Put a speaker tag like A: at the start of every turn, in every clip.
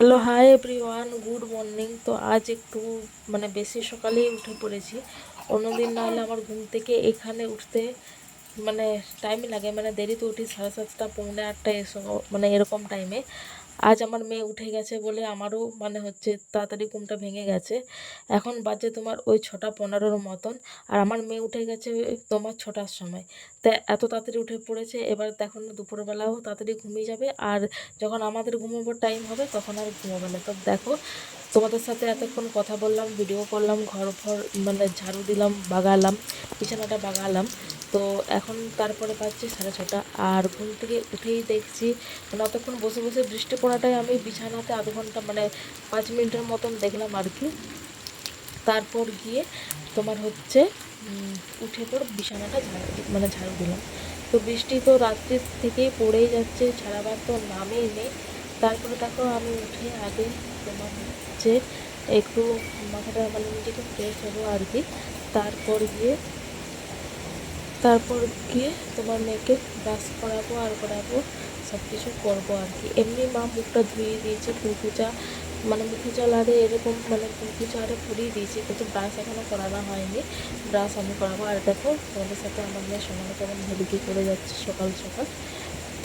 A: Hello hi everyone good morning তো আজ একটু মানে বেশি সকালেই উঠে পড়েছি। অন্যদিন না হলে আমার ঘুম থেকে এখানে উঠতে মানে টাইম লাগে। মানে দেরিতে উঠি, সাড়ে সাতটা, পৌনে আটটা এসব মানে এরকম টাইমে আজ আমার মেয়ে উঠে গেছে বলে আমারও মানে হচ্ছে তাড়াতাড়ি ঘুমটা ভেঙে গেছে। এখন বাজে তোমার ওই ছটা পনেরোর মতন আর আমার মেয়ে উঠে গেছে তোমার ছটার সময়। তা এত তাড়াতাড়ি উঠে পড়েছে, এবার দেখো দুপুরবেলাও তাড়াতাড়ি ঘুমিয়ে যাবে আর যখন আমাদের ঘুমোবার টাইম হবে তখন আর ঘুমোবে না। তো দেখো, তোমাদের সাথে এতক্ষণ কথা বললাম ভিডিও করলাম, ঘর ফর মানে ঝাড়ু দিলাম, বাগালাম, বিছানাটা বাগালাম। তো এখন তারপরে পাচ্ছি সাড়ে ছটা আর ঘুম থেকে উঠেই দেখছি মানে অতক্ষণ বসে বসে বৃষ্টি পড়াটাই আমি বিছানাতে আধ ঘণ্টা মানে পাঁচ মিনিটের মতন দেখলাম আর কি। তারপর গিয়ে তোমার হচ্ছে উঠে পর বিছানাটা ঝাড় মানে ঝাড়ু দিলাম। তো বৃষ্টি তো রাত্রি থেকেই পড়েই যাচ্ছে, ছাড়াবার তো নামেই নেই। তারপরে দেখো আমি উঠে আগে তোমার হচ্ছে একটু মাথাটা মানে নিজেকে ফ্রেশ হব আর কি। তারপর গিয়ে তারপর গিয়ে তোমার মেয়েকে ব্রাশ করাবো আর করাবো সব কিছু করব আর কি। এমনি মা মুখটা ধুয়ে দিয়েছে কুলকুচা মানে মুখে জল আরে এরকম মানে কুলকুচা আরে পরিয়ে দিয়েছে, কিন্তু ব্রাশ এখনও করানো হয়নি। ব্রাশ আমি করাবো। আর দেখো, তোমাদের সাথে আমার মেয়ে সমানে কেমন ভেলিকি করে যাচ্ছে সকাল সকাল।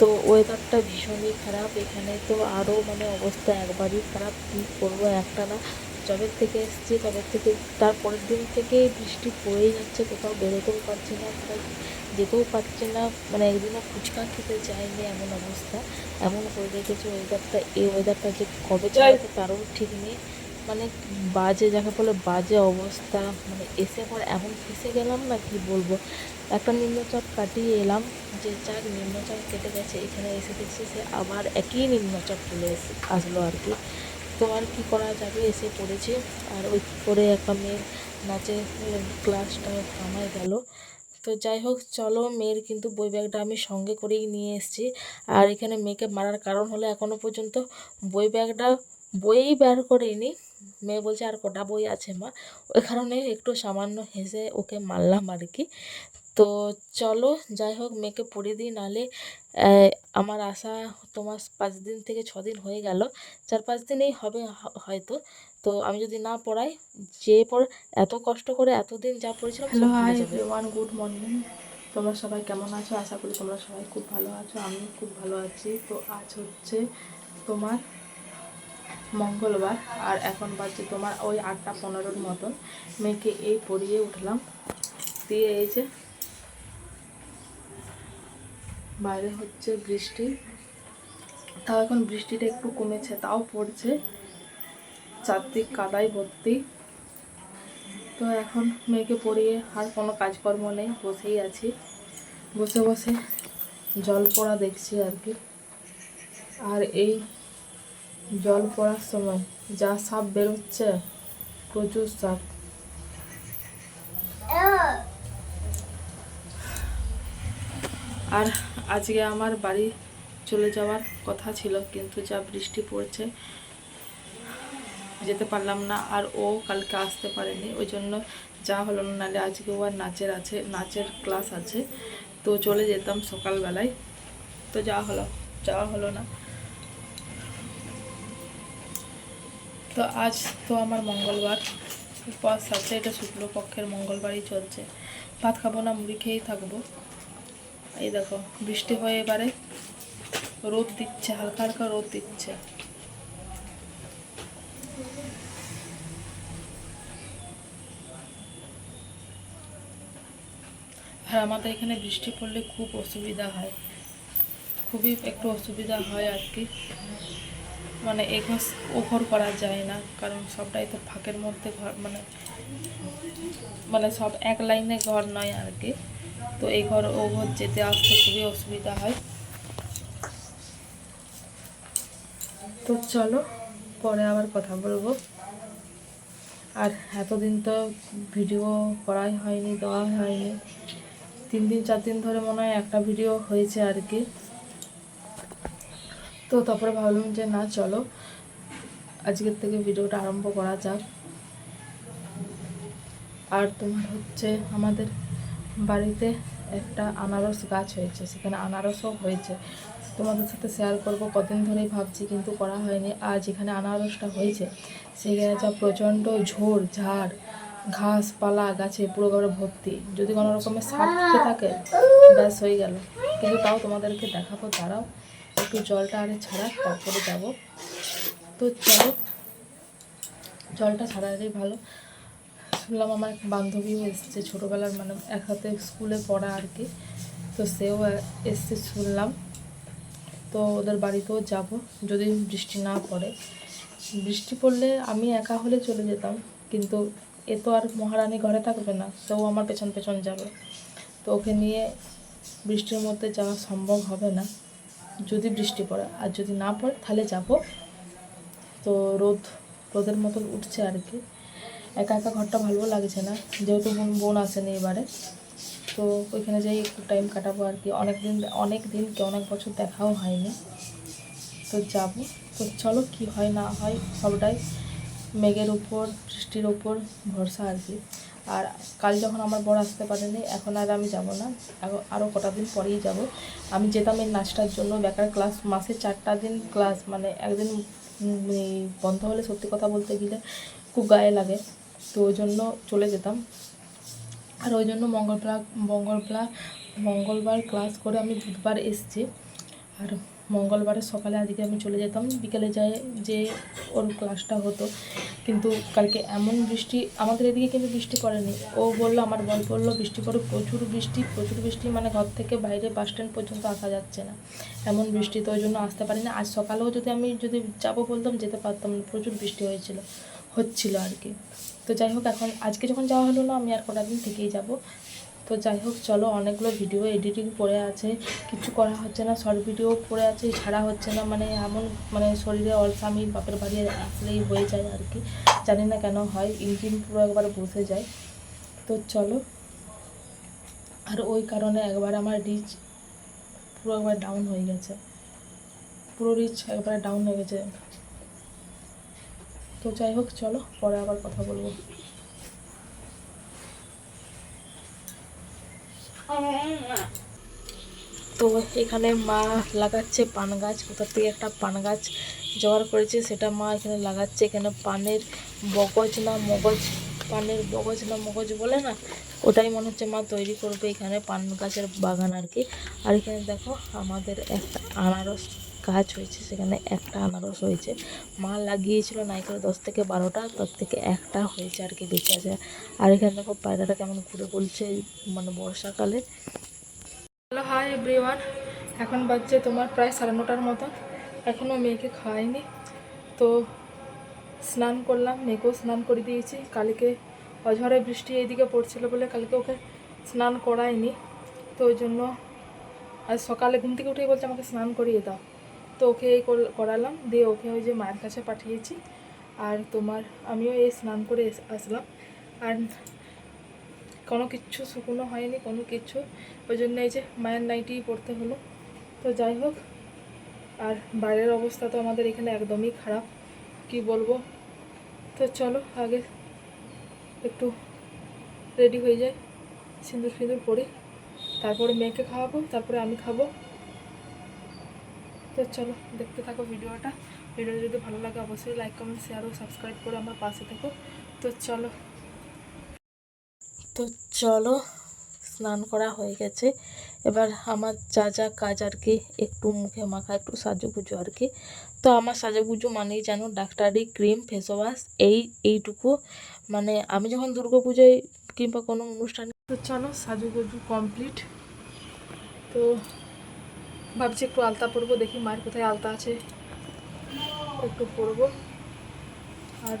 A: তো ওয়েদারটা ভীষণই খারাপ। এখানে তো আরও মানে অবস্থা একবারই খারাপ। কী করব, একটা না যবে থেকে এসেছি, তবে থেকে তারপরের দিন থেকেই বৃষ্টি পড়েই যাচ্ছে, কোথাও বেরোতেও পারছি না, কোথাও যেতেও পারছি না। মানে একদিনও ফুচকা খেতে যায়নি এমন অবস্থা। এমন করে রেখেছে ওয়েদারটা এই ওয়েদারটা যে কবে চালাবে তারও ঠিক নেই। মানে বাজে, যাকে বলে বাজে অবস্থা। মানে এসে পর এমন ফেসে গেলাম না, কি বলব? একটা নিম্নচাপ কাটিয়ে এলাম যে যাক, নিম্নচাপ কেটে গেছে। এখানে এসে দেখছি সে আবার একই নিম্নচাপ চলে এসে আসলো আর কি। তো আর কি করা যাবে? এসে পড়েছে। আর ওই করে একটা মেয়ের নাচের ক্লাসটা থামায় গেল। তো যাই হোক, চলো মেয়ের কিন্তু বই ব্যাগটা আমি সঙ্গে করেই নিয়ে এসেছি। আর এখানে মেয়েকে মারার কারণ হলো এখনও পর্যন্ত বই ব্যাগটা বইই বের করিনি। মেয়ে বলছে, আর কটা বই আছে মা? ওই কারণে একটু সামান্য হেসে ওকে মারলাম আর কি। তো চলো যাই হোক মেয়েকে পড়িয়ে দিই নাহলে আমার আশা তোমার পাঁচ দিন থেকে ছ দিন হয়ে গেল। চার পাঁচ দিনেই হবে হয়তো। তো আমি যদি না পড়াই যে পর এত কষ্ট করে এতদিন যা পড়েছিলাম
B: হ্যালো হাই
A: যাবে।
B: ওয়ান গুড মর্নিং তোমরা সবাই কেমন আছো? আশা করি তোমরা সবাই খুব ভালো আছো আমি খুব ভালো আছি। তো আজ হচ্ছে তোমার মঙ্গলবার আর এখন বাজছে তোমার ওই আটটা পনেরোর মতন। মেয়েকে এই পড়িয়ে উঠলাম। দিয়ে এই যে বাইরে হচ্ছে বৃষ্টি। তাও এখন বৃষ্টিটা একটু কমেছে, তাও পড়ছে। চারদিক কাদায় ভর্তি। তো এখন মেয়েকে পড়িয়ে আর কোনো কাজকর্ম নেই, বসেই আছি। বসে বসে জল পড়া দেখছি আর কি। আর এই জল পড়ার সময় যা সাপ বেরোচ্ছে, প্রচুর সাপ। আর আজকে আমার বাড়ি চলে যাওয়ার কথা ছিল, কিন্তু যা বৃষ্টি পড়ছে, যেতে পারলাম না আর ও কালকে আসতে পারেনি। ওই জন্য যা হলো না, নাহলে আজকে ও আর নাচের আছে, নাচের ক্লাস আছে। তো চলে যেতাম সকালবেলায়। তো যা হলো যাওয়া হলো না। তো আজ তো আমার মঙ্গলবার উপবাস আছে, এটা শুক্লপক্ষের মঙ্গলবারই চলছে। ভাত খাব না, মুড়ি খেয়েই থাকব। এই দেখো, বৃষ্টি হয়ে এবারে রোদ দিচ্ছে, হালকা হালকা রোদ দিচ্ছে। আর আমাদের এখানে বৃষ্টি পড়লে খুব অসুবিধা হয়। খুবই একটু অসুবিধা হয় আর কি। মানে এ ঘর ও ঘর করা যায় না, কারণ সবটাই তো ফাঁকের মধ্যে ঘর মানে মানে সব এক লাইনে ঘর নয় আর কি। তো এই ঘর ও ঘর যেতে আসতে খুবই অসুবিধা হয়। তো চলো, পরে আবার কথা বলব। আর এতদিন তো ভিডিও করাই হয়নি দেওয়া হয়নি। তিন দিন, চার দিন ধরে মনে হয় একটা ভিডিও হয়েছে আর কি। তো তারপরে ভাবলাম যে না, চলো, আজকের থেকে ভিডিওটা আরম্ভ করা যাক। আর তোমার হচ্ছে আমাদের বাড়িতে একটা আনারস গাছ হয়েছে, সেখানে আনারসও হয়েছে। তোমাদের সাথে শেয়ার করব, কদিন ধরেই ভাবছি কিন্তু করা হয়নি। আজ এখানে আনারসটা হয়েছে। সেখানে যা প্রচণ্ড ঝোড় ঝাড় ঘাস পালা গাছে পুরো ঘরে ভর্তি। যদি কোনো রকমের সাপ ঢুকে থাকে, ব্যাস হয়ে গেল। কিন্তু তাও তোমাদেরকে দেখাবো, দাঁড়াও। একটু জলটা আরে ছাড়া তারপরে যাব। তো চলো, জলটা ছাড়ালেই ভালো। শুনলাম আমার এক বান্ধবীও এসছে ছোটোবেলার মানে এক হাতে স্কুলে পড়া আর কি। তো সেও এসছে শুনলাম। তো ওদের বাড়িতেও যাব যদি বৃষ্টি না পড়ে। বৃষ্টি পড়লে আমি একা হলে চলে যেতাম, কিন্তু এ তো আর মহারানী ঘরে থাকবে না, সেও আমার পেছন পেছন যাবে। তো ওকে নিয়ে বৃষ্টির মধ্যে যাওয়া সম্ভব হবে না, যদি বৃষ্টি পড়ে। আর যদি না পড়ে, তাহলে যাব। তো রোদ, রোদের মতন উঠছে আর কি। একা একা ঘরটা ভালো লাগছে না যেহেতু বোন বোন আসেনি এবারে। তো ওইখানে যাই একটু টাইম কাটাবো আর কি। অনেক দিন অনেক দিন কি অনেক বছর দেখাও হয়নি। তো যাব। তো চলো কি হয় না হয় সবটাই মেঘের উপর বৃষ্টির উপর ভরসা আর কি। আর কাল যখন আমার বড় আসতে পারেনি এখন আর আমি যাব না। আরও- কটা দিন পরেই যাব। আমি যেতাম এই নাচটার জন্য বেকার ক্লাস মাসে চারটা দিন ক্লাস মানে একদিন উম, বন্ধ হলে সত্যি কথা বলতে গেলে খুব গায়ে লাগে। তো ওই জন্য চলে যেতাম। আর ওই জন্য মঙ্গলবার মঙ্গলবার মঙ্গলবার ক্লাস করে আমি বুধবার এসছি। আর মঙ্গলবারের সকালে আজকে আমি চলে যেতাম। বিকেলে যাই যে ওর ক্লাসটা হতো। কিন্তু কালকে এমন বৃষ্টি, আমাদের এদিকে কিন্তু বৃষ্টি পড়েনি। ও বলল, আমার বল পড়ল বৃষ্টি পড়ে প্রচুর বৃষ্টি প্রচুর বৃষ্টি মানে ঘর থেকে বাইরে বাস স্ট্যান্ড পর্যন্ত আসা যাচ্ছে না। এমন বৃষ্টি, তো ওই জন্য আসতে পারিনি। আজ সকালেও যদি আমি যদি যাব বলতাম, যেতে পারতাম না। প্রচুর বৃষ্টি হয়েছিল, হচ্ছিল আর কি। তো যাই হোক, এখন আজকে যখন যাওয়া হলো না, আমি আর কটা দিন থেকেই যাব। তো যাই হোক, চলো অনেকগুলো ভিডিও এডিটিং পড়ে আছে। কিছু করা হচ্ছে না শর্ট ভিডিও পড়ে আছে, ছাড়া হচ্ছে না। মানে এমন মানে শরীরে অলসামি বাপের বাড়ি আসলেই হয়ে যায় আর কি। জানি না কেন হয়, ইঞ্জিন পুরো একবার বসে যায়। তো চলো। আর ওই কারণে একবার আমার রিচ পুরো একবার ডাউন হয়ে গেছে। পুরো রিচ একবার ডাউন হয়ে গেছে। তো যাই হোক, চলো, পরে আবার কথা বলব।
A: তো এখানে মা লাগাচ্ছে পান গাছ কোথা থেকে একটা পান গাছ জোগাড় করেছে, সেটা মা এখানে লাগাচ্ছে। এখানে পানের বগজ না মগজ, পানের বগজ না মগজ বলে না, ওটাই মনে হচ্ছে মা তৈরি করবে এখানে পান গাছের বাগান আর কি। আর এখানে দেখো, আমাদের একটা আনারস গাছ হয়েছে, সেখানে একটা আনারস হয়েছে। মা লাগিয়েছিল নাইকেল দশ থেকে বারোটা, তার থেকে একটা হয়েছে আর কি বেঁচে আছে। আর এখানে দেখো পায়রাটা কেমন ঘুরে বলছে মানে বর্ষাকালে।
B: হ্যালো হাই এভরিওয়ান এখন বাজছে তোমার প্রায় সাড়ে নটার মতো এখনও মেয়েকে খাওয়াইনি। তো স্নান করলাম, মেয়েকেও স্নান করে দিয়েছি। কালকে অঝরে বৃষ্টি এইদিকে পড়ছিল বলে কালকে ওকে স্নান করায়নি তো ওই জন্য আজ সকালে ঘুম থেকে উঠেই বলছে আমাকে স্নান করিয়ে দাও। তো ওকে এই কর- করালাম, দিয়ে ওকে ওই যে মায়ের কাছে পাঠিয়েছি। আর তোমার, আমিও এই স্নান করে আসলাম। আর কোনো কিচ্ছু শুকনো হয়নি, কোনো কিচ্ছু ওই জন্য এই যে মায়ের নাইটিই পড়তে হলো। তো যাই হোক, আর বাইরের অবস্থা তো আমাদের এখানে একদমই খারাপ। কি বলব? তো চলো, আগে একটু রেডি হয়ে যায় সিঁদুর ফিঁদুর পরি। তারপরে মেয়েকে খাওয়াবো, তারপরে আমি খাব। তো চলো, দেখতে থাকো ভিডিওটা। ভিডিও যদি ভালো লাগে, অবশ্যই লাইক কমেন্ট শেয়ার ও সাবস্ক্রাইব করে আমার পাশে থাকো। তো চলো।
A: তো চলো, স্নান করা হয়ে গেছে। এবার আমার যা যা কাজ আর কি, একটু মুখে মাখা, একটু সাজুগুজু আর কি। তো আমার সাজুগুজু মানেই যেন ডাক্তারি, ক্রিম ফেস ওয়াশ এই, এইটুকু। মানে আমি যখন দুর্গা পুজোয় কিংবা কোনো অনুষ্ঠানে
B: তো চলো, সাজুগুজু কমপ্লিট তো ভাবছি একটু আলতা পরবো, দেখি মায়ের কোথায় আলতা আছে। একটু পরবো। আর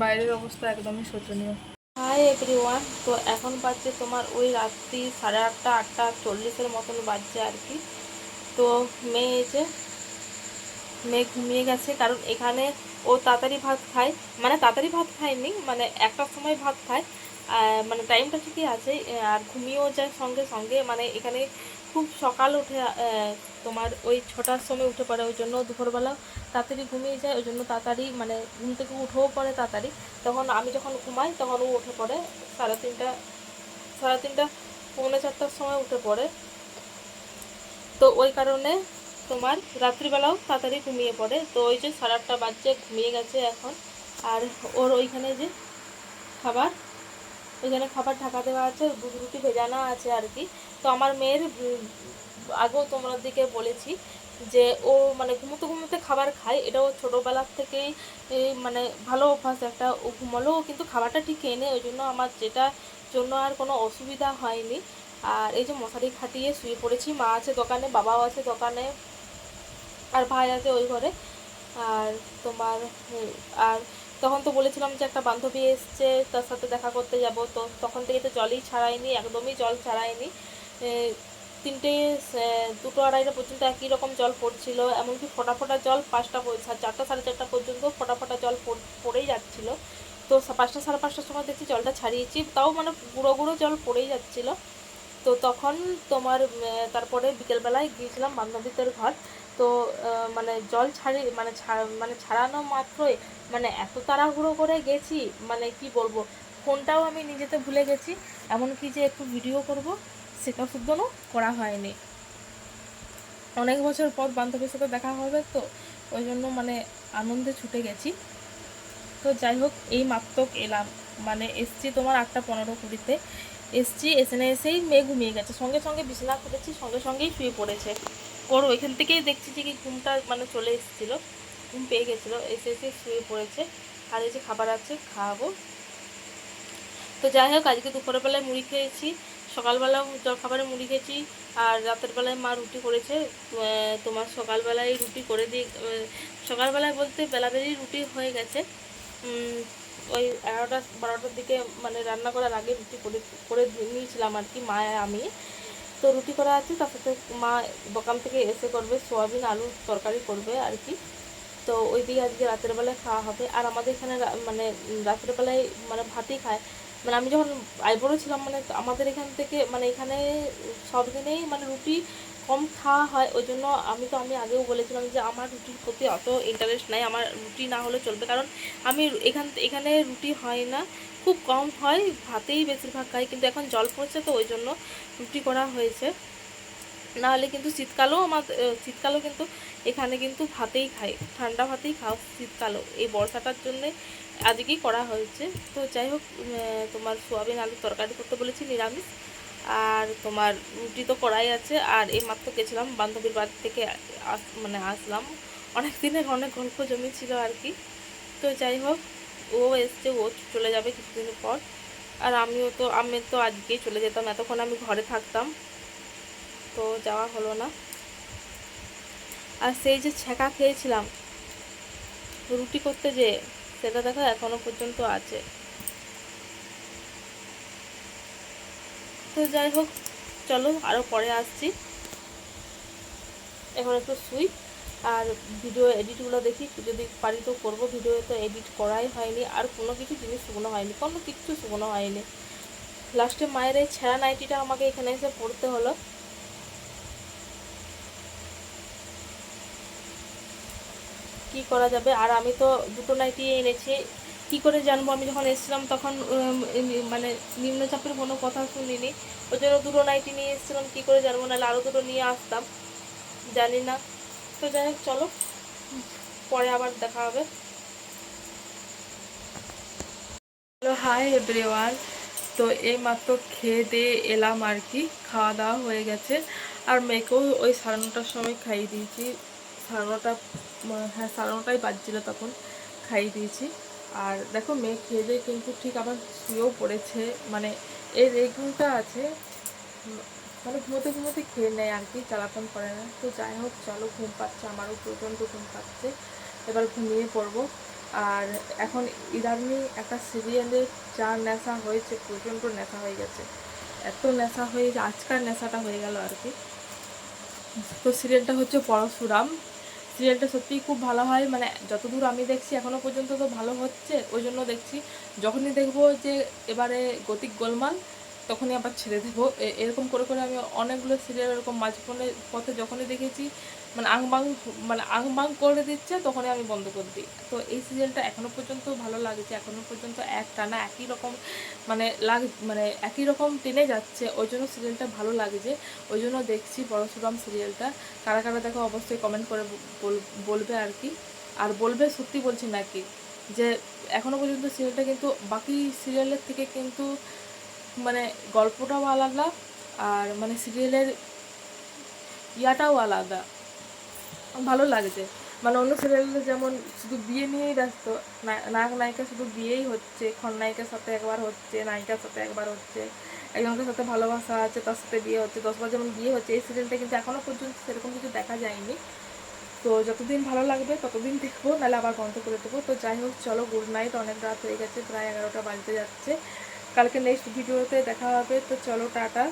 B: বাইরের অবস্থা একদমই শোচনীয়।
A: হাই এভরিওয়ান তো এখন বাজছে তোমার ওই রাত্রি সাড়ে আটটা আটটা চল্লিশের মতন বাজছে আর কি। তো মেয়ে এসে মেয়ে ঘুমিয়ে গেছে, কারণ এখানে ও তাড়াতাড়ি ভাত খায়। মানে তাড়াতাড়ি ভাত খায়নি মানে একটার সময় ভাত খায়। মানে টাইমটা ঠিকই আছে, আর ঘুমিয়েও যায় সঙ্গে সঙ্গে। মানে এখানে খুব সকাল উঠে তোমার ওই ছটার সময় উঠে পড়ে, ওই জন্য দুপুরবেলা তাড়াতাড়ি ঘুমিয়ে যায়, ওই জন্য তাড়াতাড়ি মানে ঘুম থেকে উঠেও পড়ে তাড়াতাড়ি। তখন আমি যখন ঘুমাই, তখন ও উঠে পড়ে, সাড়ে তিনটা সাড়ে তিনটা, পৌনে চারটার সময় উঠে পড়ে।
B: তো ওই কারণে তোমার রাত্রিবেলাও তাড়াতাড়ি ঘুমিয়ে পড়ে। তো ওই যে সাড়ে আটটা বাজছে, ঘুমিয়ে গেছে এখন। আর ওর ওইখানে যে খাবার, ওইখানে খাবার ঢাকা দেওয়া আছে, দুধ রুটি ভেজানো আছে আর কি। তো আমার মেয়ের আগেও তোমার দিকে বলেছি যে ও মানে ঘুমোতে ঘুমোতে খাবার খায়। এটা ও ছোটোবেলার থেকেই মানে ভালো অভ্যাস একটা, ও ঘুমালেও কিন্তু খাবারটা ঠিক এনে, ওই জন্য আমার যেটা জন্য আর কোনো অসুবিধা হয়নি। আর এই যে মশারি খাটিয়ে শুয়ে পড়েছি, মা আছে দোকানে, বাবাও আছে দোকানে, আর ভাই আছে ওই ঘরে। আর তোমার আর তখন তো বলেছিলাম যে একটা বান্ধবী এসছে, তার সাথে দেখা করতে যাব। তো তখন থেকে তো জলই ছাড়াইনি, একদমই জল ছাড়াইনি। তিনটে দুটো আড়াইটা পর্যন্ত একই রকম জল পড়ছিল, এমনকি ফোটা ফোটা জল পাঁচটা চারটা, সাড়ে চারটা পর্যন্ত ফোটা ফোটা জল পড়- পড়েই যাচ্ছিল। তো পাঁচটা, সাড়ে পাঁচটার সময় দেখছি জলটা ছাড়িয়েছি, তাও মানে গুঁড়ো গুঁড়ো জল পড়েই যাচ্ছিল। তো তখন তোমার তারপরে বিকেলবেলায় গিয়েছিলাম বান্ধবীদের ঘর। তো মানে জল ছাড়ি মানে মানে ছাড়ানো মাত্রই মানে এত তাড়াহুড়ো করে গেছি মানে কি বলব, ফোনটাও আমি নিজেতে ভুলে গেছি। এমনকি যে একটু ভিডিও করব সেটা শুদ্ধ করা হয়নি। অনেক বছর পর বান্ধবীর সাথে দেখা হবে তো, ওই জন্য মানে আনন্দে ছুটে গেছি। তো যাই হোক, এই মাত্রক এলাম। মানে এসছি তোমার আটটা পনেরো কুড়িতে। এসছি এসে না এসেই মেয়ে ঘুমিয়ে গেছে। সঙ্গে সঙ্গে বিছানা খুলেছি, সঙ্গে সঙ্গেই শুয়ে পড়েছে। ওর ওইখান থেকেই দেখছি যে কি ঘুমটা মানে চলে এসেছিল। ঘুম পেয়ে গেছিল। এসে এসে শুয়ে পড়েছে। আর যে খাবার আছে, খাওয়াবো। তো যাই হোক, আজকে দুপুরবেলায় মুড়ি খেয়েছি। সকালবেলা জল খাবারে মুড়ি খেয়েছি, আর রাতের বেলায় মা রুটি করেছে। তোমার সকালবেলায় রুটি করে দিয়ে সকালবেলায় বলতে বেলাবেলি রুটি হয়ে গেছে। ওই এগারোটা, বারোটার দিকে মানে রান্না করার আগে রুটি করে করে নিয়েছিলাম আর কি, মা আমি। তো রুটি করা আছে, তার সাথে মা দোকান থেকে এসে করবে, সোয়াবিন আলুর তরকারি করবে আর কি। তো ওই দিয়ে আজকে রাতের বেলায় খাওয়া হবে। আর আমাদের এখানে মানে রাতের বেলায় মানে ভাতই খায়। মানে আমি যখন আইবড়ো ছিলাম মানে আমাদের এখান থেকে মানে এখানে সব দিনেই মানে রুটি কম খাওয়া হয়। ওই জন্য আমি তো, আমি আগেও বলেছিলাম যে আমার রুটির প্রতি অত ইন্টারেস্ট নাই। আমার রুটি না হলে চলবে। কারণ আমি এখান, এখানে রুটি হয় না। খুব কম হয়, ভাতেই বেশিরভাগ খাই। কিন্তু এখন জল পড়ছে তো, ওই জন্য রুটি করা হয়েছে। নাহলে কিন্তু শীতকালেও আমার শীতকালেও কিন্তু এখানে কিন্তু ভাতেই খাই। ঠান্ডা ভাতেই খাও শীতকালেও। এই বর্ষাটার জন্যে আজকেই করা হয়েছে। তো যাই হোক তোমার সোয়াবিন আলুর তরকারি করতে বলেছি, নিরামিষ। আর তোমার রুটি তো করাই আছে। আর এই মাত্র গেছিলাম, বান্ধবীর বাড়ি থেকে মানে আসলাম। অনেক দিনের, অনেক গল্প জমেছিল আর কি। তো যাই হোক, ও এসছে, ও চলে যাবে কিছুদিন পর। আর আমিও তো, আমি তো আজকেই চলে যেতাম, এতক্ষণ আমি ঘরে থাকতাম। তো যাওয়া হলো না। আর সেই যে ছ্যাঁকা খেয়েছিলাম, রুটি করতে যে সেটা দেখো এখনও পর্যন্ত আছে। তো যাই হোক, চলো আরও পরে আসছি। এখন একটু শুই। আর ভিডিও এডিটগুলো দেখি, যদি পারি তো করব। ভিডিও তো এডিট করাই হয়নি, আর কোনো কিছু জিনিস শুকনো হয়নি, কোনো কিচ্ছু শুকনো হয়নি। লাস্টে মায়ের এই ছেঁড়া নাইটিটা আমাকে এখানে এসে পড়তে হলো। কি করা যাবে? আর আমি তো দুটো নাইটি এনেছি। কি করে জানব? আমি যখন এসেছিলাম তখন মানে নিম্নচাপের কোনো কথা শুনিনি। ওই জন্য দুটো নাইটি নিয়ে এসেছিলাম, কি করে জানব? নাহলে আরও দুটো নিয়ে আসতাম। জানি না। তো যাই হোক, চলো। পরে আবার দেখা হবে।
C: হ্যালো হাই এভরিওয়ান তো এই মাত্র খেয়ে দিয়ে এলাম আর কি। খাওয়া দাওয়া হয়ে গেছে। আর মেয়েকেও ওই সাড়ে নটার সময় খাইয়ে দিয়েছি। সাড়ে নটা হ্যাঁ সাড়ে নটাই বাজছিল তখন, খাইয়ে দিয়েছি। আর দেখো, মেয়ে খেয়ে দিয়ে কিন্তু ঠিক আবার শুয়েও পড়েছে। মানে এই রেগুলটা আছে মানে ঘুমোতে ঘুমোতে খেয়ে নেয় আর কি জ্বালাতন করে না। তো যাই হোক, চলো, ঘুম পাচ্ছে, আমারও প্রচণ্ড ঘুম পাচ্ছে। এবার ঘুমিয়ে পড়ব। আর এখন ইদানি একটা সিরিয়ালের যা নেশা হয়েছে, প্রচণ্ড নেশা হয়ে গেছে। এত নেশা হয়ে আজকাল নেশাটা হয়ে গেল আর কি। তো সিরিয়ালটা হচ্ছে পরশুরাম। সিরিয়ালটা সত্যিই খুব ভালো হয়। মানে যতদূর আমি দেখছি এখনও পর্যন্ত তো ভালো হচ্ছে, ওই জন্য দেখছি। যখনই দেখব যে এবারে গতিক গোলমাল তখনই আবার ছেড়ে দেবো। এরকম করে করে আমি অনেকগুলো সিরিয়াল এরকম মাঝখানে পথে যখনই দেখেছি
B: মানে আংবাং মানে আংবাং করে দিচ্ছে, তখনই আমি বন্ধ করে দিই। তো এই সিরিয়ালটা এখনও পর্যন্ত ভালো লাগছে এখনও পর্যন্ত এক টানা একই রকম মানে লাগ মানে একই রকম টেনে যাচ্ছে। ওই জন্য সিরিয়ালটা ভালো লাগছে, ওই জন্য দেখছি পরশুরাম সিরিয়ালটা কারা কারা দেখো অবশ্যই কমেন্ট করে বল- বলবে আর কি। আর বলবে সত্যি বলছি নাকি, যে এখনও পর্যন্ত সিরিয়ালটা কিন্তু, বাকি সিরিয়ালের থেকে কিন্তু মানে গল্পটাও আলাদা আর মানে সিরিয়ালের ইয়াটাও আলাদা। ভালো লাগছে মানে অন্য সিরিয়ালে যেমন শুধু বিয়ে নিয়েই ব্যস্ত নায়ক, নায়িকা শুধু বিয়েই হচ্ছে, খলনায়িকার সাথে একবার হচ্ছে, নায়িকার সাথে একবার হচ্ছে একজনের সাথে ভালোবাসা আছে, তার সাথে বিয়ে হচ্ছে দশবার যেমন বিয়ে হচ্ছে, এই সিরিয়ালটা কিন্তু এখনও পর্যন্ত সেরকম কিছু দেখা যায়নি। তো যতদিন ভালো লাগবে ততদিন দেখব, নাহলে আবার বন্ধ করে দেবো। তো যাই হোক, চলো গুড নাইট অনেক রাত হয়ে গেছে, প্রায় এগারোটা বাজতে যাচ্ছে। কালকে নেক্সট ভিডিওতে দেখা হবে তো চলো টাটা।